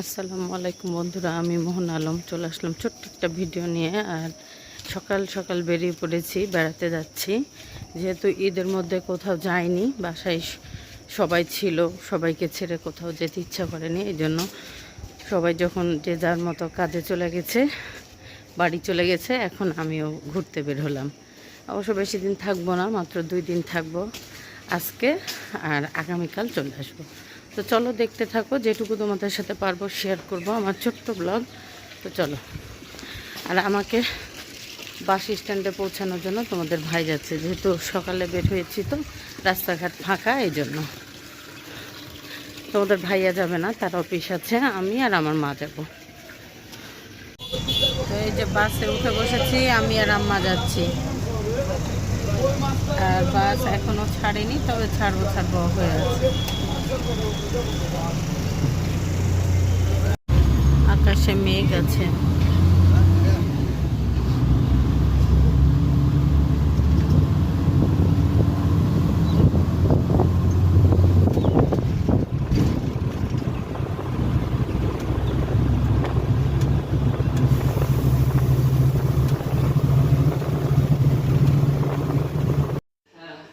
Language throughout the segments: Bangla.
আসসালামু আলাইকুম বন্ধুরা, আমি মোহন আলম। চলে আসলাম ছোট্ট একটা ভিডিও নিয়ে, আর সকাল সকাল বেরিয়ে পড়েছি, বেড়াতে যাচ্ছি। যেহেতু ঈদের মধ্যে কোথাও যাইনি, বাসায় সবাই ছিল, সবাইকে ছেড়ে কোথাও যেতে ইচ্ছা করেনি, এই জন্য সবাই যখন যে যার মতো কাজে চলে গেছে, বাড়ি চলে গেছে, এখন আমিও ঘুরতে বের হলাম। অবশ্য বেশি দিন থাকব না, মাত্র দুই দিন থাকব আজকে, আর আগামীকাল চলে আসব। তো চলো দেখতে থাকো, যেটুকু তোমাদের সাথে পারব শেয়ার করব আমার ছোট্ট ব্লগ তো চলো। আর আমাকে বাস স্ট্যান্ডে পৌঁছানোর জন্য তোমাদের ভাই যাচ্ছে, যেহেতু সকালে বের হয়েছি তো, রাস্তাঘাট ফাঁকা এই জন্য তোমাদের ভাইয়া যাবে না, তার অফিস আছে, আমি আর আমার মা যাব। তো এই যে বাসে উঠে বসেছি, আমি আর আম্মা যাচ্ছি। আর বাস এখনও ছাড়েনি তবে ছাড়বো ছাড়বো হয়ে আছে আকাশে মেঘ আছে।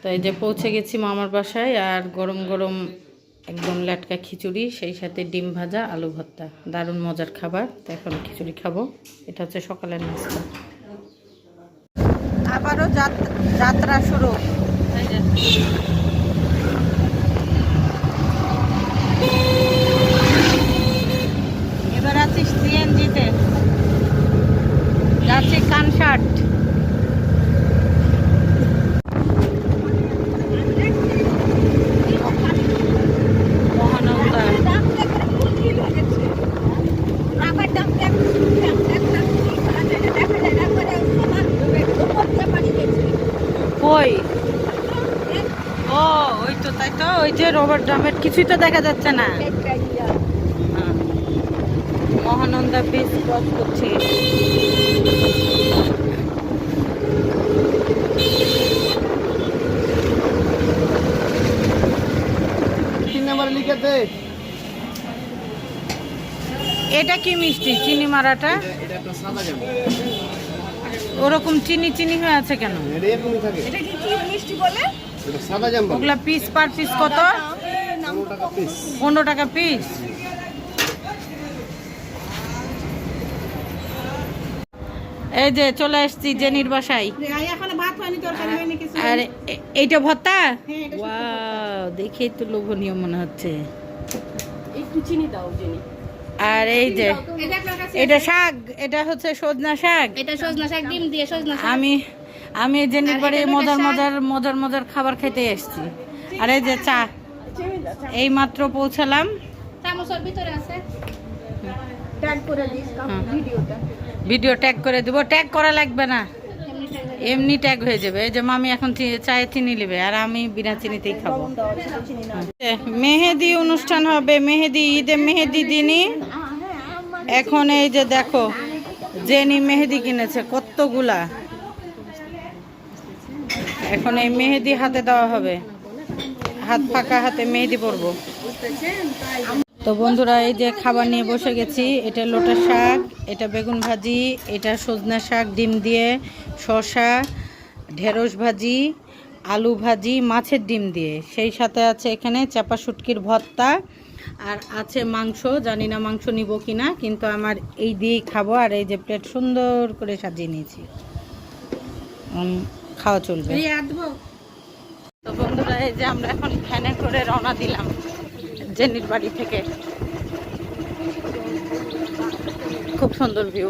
তো এই যে পৌঁছে গেছি মামার বাসায় আর গরম গরম একদম লাটকা খিচুড়ি সেই সাথে ডিম ভাজা আলু ভর্তা। দারুণ মজার খাবার। তো এখন খিচুড়ি খাব। এটা হচ্ছে সকালের নাস্তা। আবারও যাত্রা শুরু এবার আছিস সিএনজিতে যাচ্ছি কানসাট মহানন্দা কই ও ওই তো তাই তো? ওই যে রবার ড্রামের কিছুই তো দেখা যাচ্ছে না। হ্যাঁ। মহানন্দা ব্রিজ ক্রস করছি। তিন নাম্বার লিখে দে এটা কি মিষ্টি চিনি মারাটা? ওরকম চিনি চিনি হয়ে আছে কেন? এটা সাদা জাম বলে? ওগুলা পিস পার পিস কত? পনেরো টাকা পিস এই যে চলে আসছি জেনির বাসায়। আর এইটা ভত্তা ওয়াও দেখেই তো লোভনীয় মনে হচ্ছে। আর এই যে এটা শাক এটা হচ্ছে সজনা শাক। এটা সজনা শাক ডিম দিয়ে সজনা আমি আমি এই জেনির বাড়ি মজার মজার মজার মজার খাবার খেতে এসেছি। আর এই যে চা। এই মাত্র পৌঁছালাম ভিতরে ভিডিও ট্যাগ করে দিব। ট্যাগ করা লাগবে না। এমনি ট্যাগ হয়ে যাবে। এই যে মামি এখন চায়ে চিনি নেবে আর আমি বিনা চিনিতেই খাব। মেহেদি অনুষ্ঠান হবে। মেহেদি ঈদে মেহেদি দিনই। এখন এই যে দেখো জেনি মেহেদি কিনেছে কতগুলা। এখন এই মেহেদি হাতে দেওয়া হবে। হাত ফাঁকা হাতে মেহেদি পরবো। তো বন্ধুরা, এই যে খাবার নিয়ে বসে গেছি, এটা লোটা শাক, এটা বেগুন ভাজি, এটা সজনা শাক, ডিম দিয়ে শসা, ঢেঁড়স ভাজি, আলু ভাজি, মাছের ডিম দিয়ে। সেই সাথে আছে এখানে চাপা শুটকির ভর্তা আর আছে মাংস। জানি না মাংস নিব কিনা, কিন্তু আমার এই দিয়েই খাব। আর এই যে প্লেট সুন্দর করে সাজিয়ে নিয়েছি। খাওয়া চলবে। তো বন্ধুরা, এই যে আমরা এখন ফ্যানে করে রওনা দিলাম জেনির বাড়ি থেকে। খুব সুন্দর ভিউ।